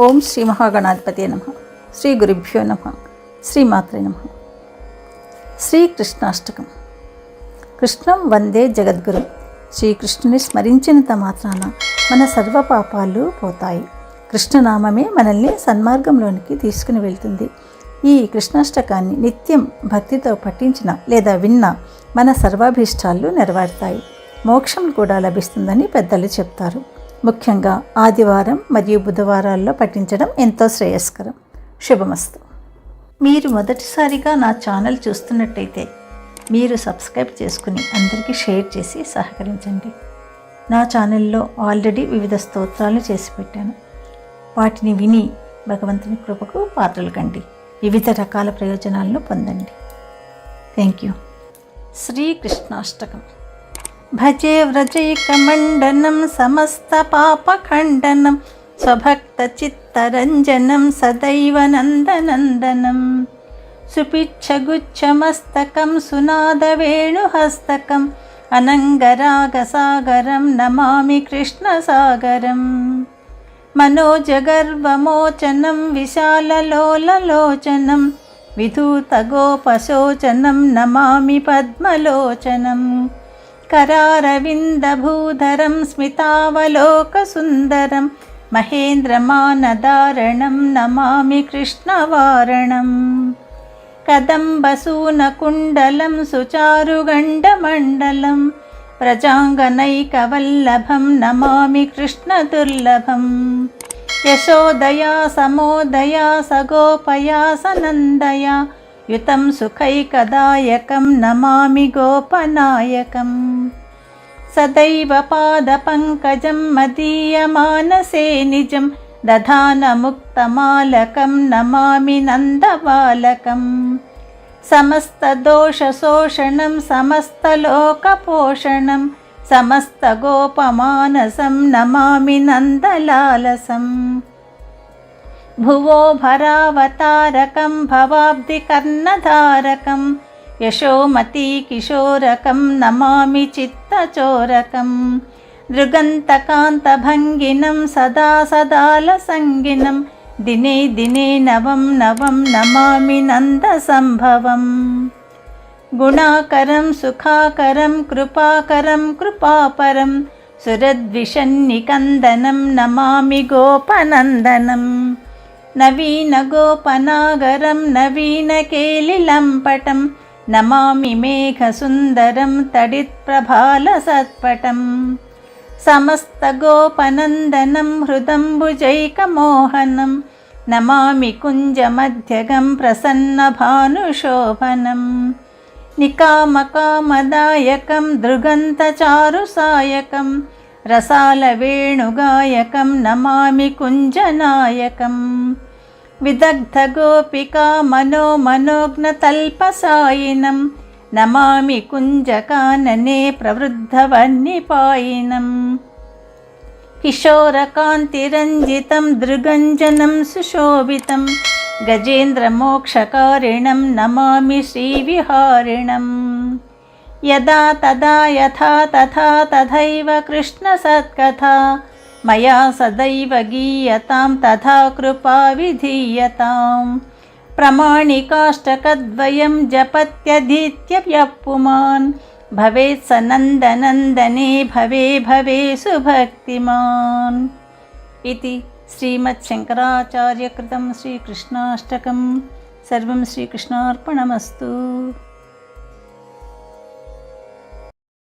ఓం శ్రీ మహాగణాధిపతి నమ. శ్రీ గురుభ్యో నమ. శ్రీమాత్రే నమ. శ్రీకృష్ణాష్టకం కృష్ణం వందే జగద్గురు. శ్రీకృష్ణుని స్మరించినంత మాత్రాన మన సర్వ పాపాలు పోతాయి. కృష్ణనామమే మనల్ని సన్మార్గంలోనికి తీసుకుని వెళ్తుంది. ఈ కృష్ణాష్టకాన్ని నిత్యం భక్తితో పఠించిన లేదా విన్న మన సర్వాభీష్టాలు నెరవేరుతాయి. మోక్షం కూడా లభిస్తుందని పెద్దలు చెప్తారు. ముఖ్యంగా ఆదివారం మరియు బుధవారాల్లో పఠించడం ఎంతో శ్రేయస్కరం. శుభమస్తు. మీరు మొదటిసారిగా నా ఛానల్ చూస్తున్నట్టయితే మీరు సబ్స్క్రైబ్ చేసుకుని అందరికీ షేర్ చేసి సహకరించండి. నా ఛానల్లో ఆల్రెడీ వివిధ స్తోత్రాలు చేసి పెట్టాను. వాటిని విని భగవంతుని కృపకు పాత్రలు కండి. వివిధ రకాల ప్రయోజనాలను పొందండి. Thank you. శ్రీకృష్ణాష్టకం भजे व्रजैकमण्डनं समस्तपापखण्डनं स्वभक्तचित्तरञ्जनं सदैव नन्दनन्दनं। सुपिच्छगुच्छमस्तकं सुनादवेणुहस्तकम् अनङ्गरागसागरं नमामि कृष्णसागरम्। मनोजगर्वमोचनं विशाललोललोचनं विधूतगोपशोचनं नमामि पद्मलोचनम्। करारविन्दभूधरं स्मितावलोकसुन्दरं महेन्द्रमानदारणं नमामि कृष्णवारणम् कदम्बसूनकुण्डलं सुचारुगण्डमण्डलं प्रजाङ्गनैकवल्लभं नमामि कृष्णदुर्लभम् यशोदया समोदया सगोपया सनन्दया युतं सुखैकदायकं नमामि गोपनायकम् सदैव पादपङ्कजं मदीयमानसे निजं दधानमुक्तमालकं नमामि नन्दबालकम् समस्तदोषशोषणं समस्तलोकपोषणं समस्तगोपमानसं नमामि नन्दलालसम् भुवो भरावतारकं भवाब्धिकर्णधारकं यशोमतीकिशोरकं नमामि चित्तचोरकं दृगन्तकान्तभङ्गिनं सदा सदालसङ्गिनं दिने दिने नवं नवं नमामि नन्दसम्भवम् गुणाकरं सुखाकरं कृपाकरं कृपापरं सुरद्विषन्निकन्दनं नमामि गोपनन्दनम् नवीनगोपनागरं नवीनकेलिलम्पटं नमामि मेघसुन्दरं तडित्प्रभालसत्पटम् समस्तगोपनन्दनं हृदम्बुजैकमोहनं नमामि कुञ्जमध्यगं प्रसन्नभानुशोभनम् निकामकामदायकं दृगन्तचारुसायकं रसालवेणुगायकं नमामि कुञ्जनायकम् विदग्धगोपिका मनो मनोज्ञतल्पसायिनं नमामि कुञ्जकानने प्रवृद्धवह्निपायिनम् किशोरकान्तिरञ्जितं दृगञ्जनं सुशोभितं। गजेन्द्रमोक्षकारिणं नमामि श्रीविहारिणम् यदा तदा यथा तथा तथैव कृष्णसत्कथा मया सदैव गीयतां तथा कृपा विधीयताम् प्रमाणिकाष्टकद्वयं जपत्यधीत्य यः पुमान् भवेत् स नन्दनन्दने भवे भवे सुभक्तिमान्। इति श्रीमच्छङ्कराचार्यकृतं श्रीकृष्णाष्टकं। सर्वं श्रीकृष्णार्पणमस्तु